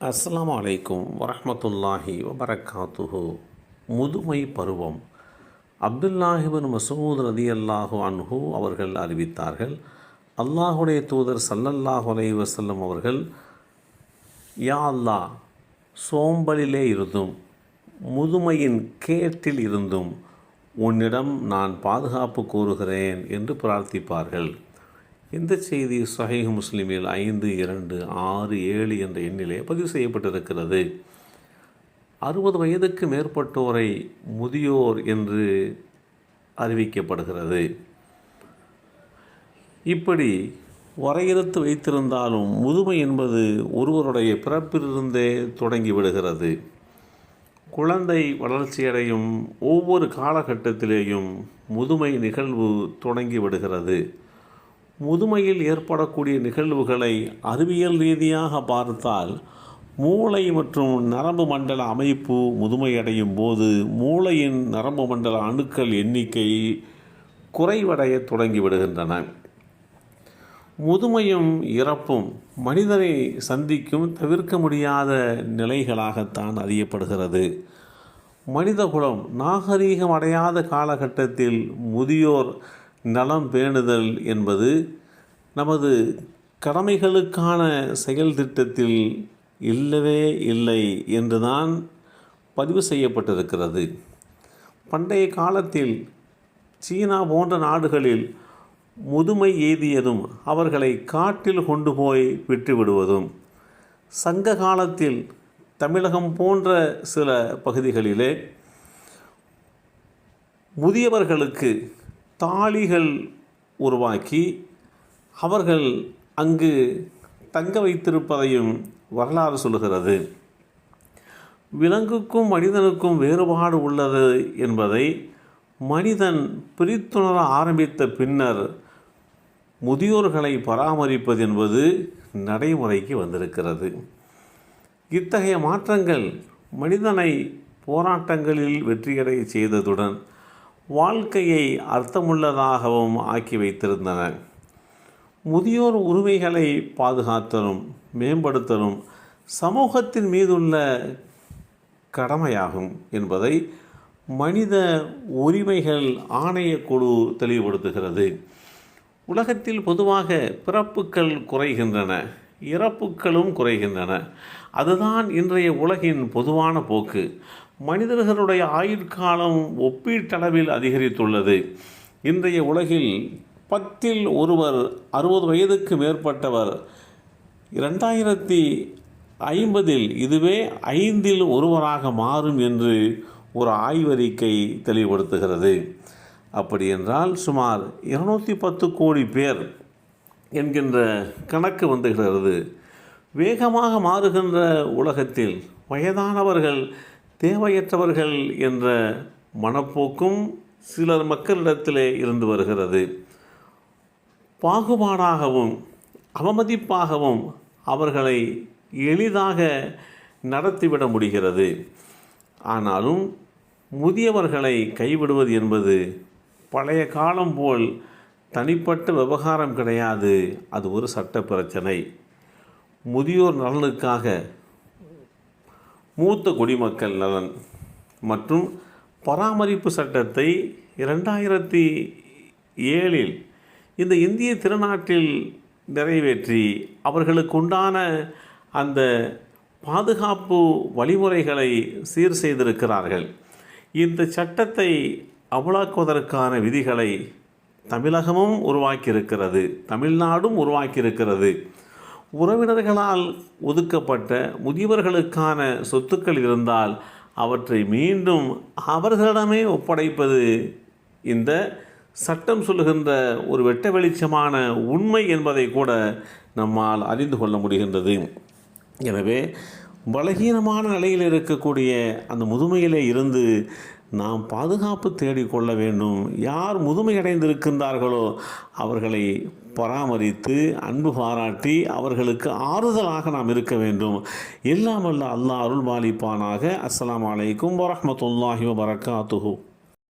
அஸ்லாம் அலைக்கும் வரஹ்மத்துல்லாஹி வபரகாத்துஹு. முதுமை பருவம். அப்துல்லாஹிபின் மசூத் ரதி அல்லாஹு அன்ஹு அவர்கள் அறிவித்தார்கள் அல்லாஹுடைய தூதர் சல்லல்லாஹு அலை வசல்லம் அவர்கள் யா அல்லாஹ் சோம்பலிலே இருந்தும் முதுமையின் கேட்டில் இருந்தும் உன்னிடம் நான் பாதுகாப்பு கூறுகிறேன் என்று பிரார்த்திப்பார்கள். இந்த செய்தி சஹீஹ் முஸ்லிமில் ஐந்து இரண்டு ஆறு ஏழு என்ற எண்ணிலே பதிவு செய்யப்பட்டிருக்கிறது. அறுபது வயதுக்கு மேற்பட்டோரை முதியோர் என்று அறிவிக்கப்படுகிறது. இப்படி வரையறுத்து வைத்திருந்தாலும் முதுமை என்பது ஒருவருடைய பிறப்பிலிருந்தே தொடங்கிவிடுகிறது. குழந்தை வளர்ச்சியடையும் ஒவ்வொரு காலகட்டத்திலேயும் முதுமை நிகழ்வு தொடங்கி விடுகிறது முதுமையில் ஏற்படக்கூடிய நிகழ்வுகளை அறிவியல் ரீதியாக பார்த்தால் மூளை மற்றும் நரம்பு மண்டல அமைப்பு முதுமையடையும் போது மூளையின் நரம்பு மண்டல அணுக்கள் எண்ணிக்கை குறைவடைய தொடங்கிவிடுகின்றன முதுமையும் இறப்பும் மனிதனை சந்திக்கும் தவிர்க்க முடியாத நிலைகளாகத்தான் அறியப்படுகிறது. மனிதகுலம் நாகரீகம் அடையாத காலகட்டத்தில் முதியோர் நலம் பேணுதல் என்பது நமது கடமைகளுக்கான செயல் திட்டத்தில் இல்லவே இல்லை என்றுதான் பதிவு செய்யப்பட்டிருக்கிறது. பண்டைய காலத்தில் சீனா போன்ற நாடுகளில் முதுமை எய்தியதும் அவர்களை காட்டில் கொண்டு போய் விட்டுவிடுவதும் சங்க காலத்தில் தமிழகம் போன்ற சில பகுதிகளிலே முதியவர்களுக்கு தாளிகள் உருவாக்கி அவர்கள் அங்கு தங்க வைத்திருப்பதையும் வரலாறு சொல்கிறது விலங்குக்கும் மனிதனுக்கும் வேறுபாடு உள்ளது என்பதை மனிதன் பிரித்துணர ஆரம்பித்த பின்னர் முதியோர்களை பராமரிப்பது என்பது நடைமுறைக்கு வந்திருக்கிறது. இத்தகைய மாற்றங்கள் மனிதனை போராட்டங்களில் வெற்றியடைய செய்ததுடன் வாழ்க்கையை அர்த்தமுள்ளதாகவும் ஆக்கி வைத்திருந்தன. முதியோர் உரிமைகளை பாதுகாத்தலும் மேம்படுத்தலும் சமூகத்தின் மீதுள்ள கடமையாகும் என்பதை மனித உரிமைகள் ஆணையக்குழு தெளிவுபடுத்துகிறது. உலகத்தில் பொதுவாக பிறப்புக்கள் குறைகின்றன. இறப்புக்களும் குறைகின்றன. அதுதான் இன்றைய உலகின் பொதுவான போக்கு. மனிதர்களுடைய ஆயுட்காலம் ஒப்பீட்டளவில் அதிகரித்துள்ளது. இன்றைய உலகில் பத்தில் ஒருவர் அறுபது வயதுக்கு மேற்பட்டவர் இரண்டாயிரத்தி ஐம்பதில் இதுவே ஐந்தில் ஒருவராக மாறும் என்று ஒரு ஆய்வறிக்கை தெளிவுபடுத்துகிறது. அப்படி என்றால் சுமார் இருநூற்றி பத்து கோடி பேர் என்கின்ற கணக்கு வந்துகிறது வேகமாக மாறுகின்ற உலகத்தில் வயதானவர்கள் தேவையற்றவர்கள் என்ற மனப்போக்கும் சிலர் மக்களிடத்திலே இருந்து வருகிறது. பாகுபாடாகவும் அவமதிப்பாகவும் அவர்களை எளிதாக நடத்திவிட முடிகிறது. ஆனாலும் முதியவர்களை கைவிடுவது என்பது பழைய காலம் போல் தனிப்பட்ட விவகாரம் கிடையாது. அது ஒரு சட்ட பிரச்சனை. முதியோர் நலனுக்காக மூத்த குடிமக்கள் நலன் மற்றும் பராமரிப்பு சட்டத்தை இரண்டாயிரத்தி ஏழில் இந்த இந்திய திருநாட்டில் நிறைவேற்றி அவர்களுக்குண்டான அந்த பாதுகாப்பு வழிமுறைகளை சீர் செய்திருக்கிறார்கள். இந்த சட்டத்தை அமலாக்குவதற்கான விதிகளை தமிழகமும் உருவாக்கியிருக்கிறது. தமிழ்நாடும் உருவாக்கியிருக்கிறது. உறவினர்களால் ஒதுக்கப்பட்ட முதியவர்களுக்கான சொத்துக்கள் இருந்தால் அவற்றை மீண்டும் அவர்களிடமே ஒப்படைப்பது இந்த சட்டம் சொல்லுகின்ற ஒரு வெட்ட வெளிச்சமான உண்மை என்பதை கூட நம்மால் அறிந்து கொள்ள முடிகின்றது. எனவே பலகீனமான நிலையில் இருக்கக்கூடிய அந்த முதுமையிலே இருந்து நாம் பாதுகாப்பு தேடிக்கொள்ள வேண்டும். யார் முதுமையடைந்திருக்கின்றார்களோ அவர்களை பராமரித்து அன்பு பாராட்டி அவர்களுக்கு ஆறுதலாக நாம் இருக்க வேண்டும். எல்லாம் அல்ல அல்லாஹ் அருள் பாலிப்பானாக அஸ்லாம் அலைக்கும் வரமத்துல்லாஹி வபரகாத்துஹு.